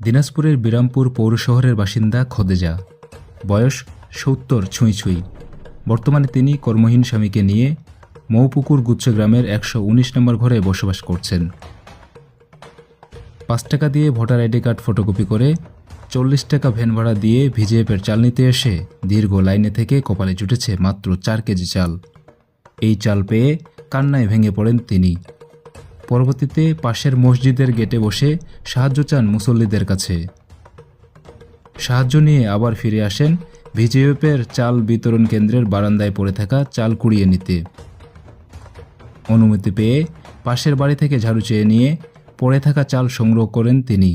দিনাজপুরের বিরামপুর পৌর শহরের বাসিন্দা খদেজা। বয়স সত্তর ছুঁই ছুঁই। বর্তমানে তিনি কর্মহীন স্বামীকে নিয়ে মৌপুকুর গুচ্ছ গ্রামের একশো উনিশ নম্বর ঘরে বসবাস করছেন। পাঁচ টাকা দিয়ে ভোটার আইডি কার্ড ফটোকপি করে চল্লিশ টাকা ভ্যান ভাড়া দিয়ে ভিজিএফের চাল নিতে এসে দীর্ঘ লাইনে থেকে কপালে জুটেছে মাত্র চার কেজি চাল। এই চাল পেয়ে কান্নায় ভেঙে পড়েন তিনি। পরবর্তীতে পাশের মসজিদের গেটে বসে সাহায্য চান মুসল্লিদের কাছে। সাহায্য নিয়ে আবার ফিরে আসেন ভিজিএফের চাল বিতরণ কেন্দ্রের বারান্দায় পড়ে থাকা চাল কুড়িয়ে নিতে। অনুমতি পেয়ে পাশের বাড়ি থেকে ঝাড়ু চেয়ে নিয়ে পড়ে থাকা চাল সংগ্রহ করেন তিনি।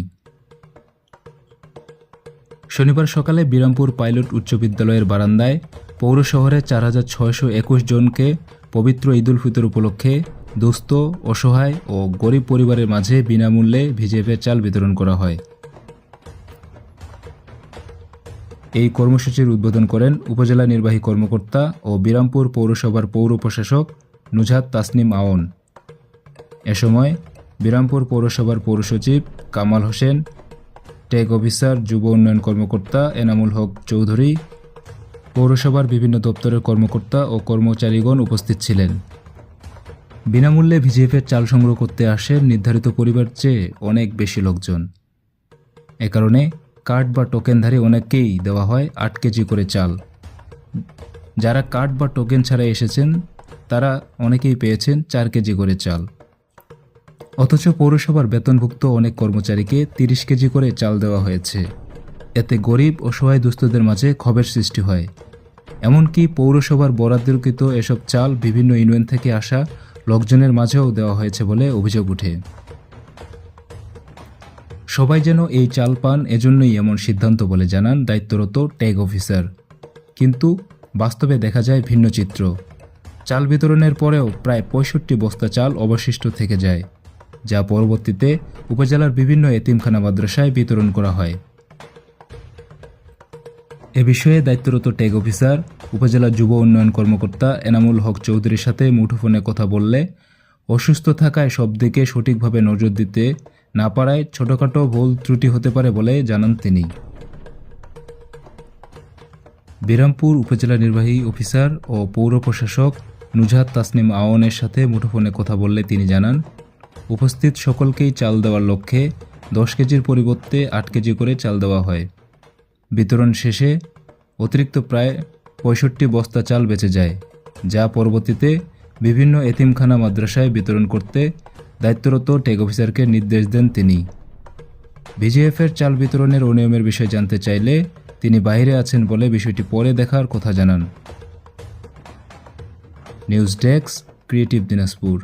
শনিবার সকালে বিরামপুর পাইলট উচ্চ বিদ্যালয়ের বারান্দায় পৌর শহরে চার হাজার ছয়শো একুশ জনকে পবিত্র ঈদুল ফিতর উপলক্ষে দুস্থ, অসহায় ও গরিব পরিবারের মাঝে বিনামূল্যে ভিজেপের চাল বিতরণ করা হয়। এই কর্মসূচির উদ্বোধন করেন উপজেলা নির্বাহী কর্মকর্তা ও বিরামপুর পৌরসভার পৌর প্রশাসক নুজাত তাসনিম আওন। এ সময় বিরামপুর পৌরসভার পৌরসচিব কামাল হোসেন টেক অফিসার, যুব উন্নয়ন কর্মকর্তা এনামুল হক চৌধুরী, পৌরসভার বিভিন্ন দপ্তরের কর্মকর্তা ও কর্মচারীগণ উপস্থিত ছিলেন। বিনামূল্যে ভিজিএফের চাল সংগ্রহ করতে আসেন নির্ধারিত পরিবার চেয়ে অনেক বেশি লোকজন। এ কারণে কার্ড বা টোকেনধারী অনেককেই দেওয়া হয় আট কেজি করে চাল। যারা কার্ড বা টোকেন ছাড়া এসেছেন, তারা অনেকেই পেয়েছেন চার কেজি করে চাল। অথচ পৌরসভার বেতনভুক্ত অনেক কর্মচারীকে তিরিশ কেজি করে চাল দেওয়া হয়েছে। এতে গরিব ও সহায় দুস্থদের মাঝে ক্ষোভের সৃষ্টি হয়। এমনকি পৌরসভার বরাদ্দকৃত এসব চাল বিভিন্ন ইউনিয়ন থেকে আসা লোকজনের মাঝেও দেওয়া হয়েছে বলে অভিযোগ উঠে সবাই যেন এই চাল পান, এজন্যই এমন সিদ্ধান্ত বলে জানান দায়িত্বরত ট্যাগ অফিসার। কিন্তু বাস্তবে দেখা যায় ভিন্ন চিত্র। চাল বিতরণের পরেও প্রায় পঁয়ষট্টি বস্তা চাল অবশিষ্ট থেকে যায়, যা পরবর্তীতে উপজেলার বিভিন্ন এতিমখানা মাদ্রাসায় বিতরণ করা হয়। এ বিষয়ে দায়িত্বরত ট্যাগ অফিসার উপজেলা যুব উন্নয়ন কর্মকর্তা এনামুল হক চৌধুরীর সাথে মুঠোফোনে কথা বললে, অসুস্থ থাকায় সব দিকে সঠিকভাবে নজর দিতে না পারায় ছোটখাটো ভুল ত্রুটি হতে পারে বলে জানান তিনি। বিরামপুর উপজেলা নির্বাহী অফিসার ও পৌর প্রশাসক নুজাত তাসনিম আওয়ানের সাথে মুঠোফোনে কথা বললে তিনি জানান, উপস্থিত সকলকেই চাল দেওয়ার লক্ষ্যে দশ কেজির পরিবর্তে আট কেজি করে চাল দেওয়া হয়। বিতরণ শেষে অতিরিক্ত প্রায় পঁয়ষট্টি বস্তা চাল বেঁচে যায়, যা পরবর্তীতে বিভিন্ন এতিমখানা মাদ্রাসায় বিতরণ করতে দায়িত্বরত টেক অফিসারকে নির্দেশ দেন তিনি। ভিজিএফের চাল বিতরণের অনিয়মের বিষয়ে জানতে চাইলে তিনি বাইরে আছেন বলে বিষয়টি পরে দেখার কথা জানান। News desk, creative Dinajpur.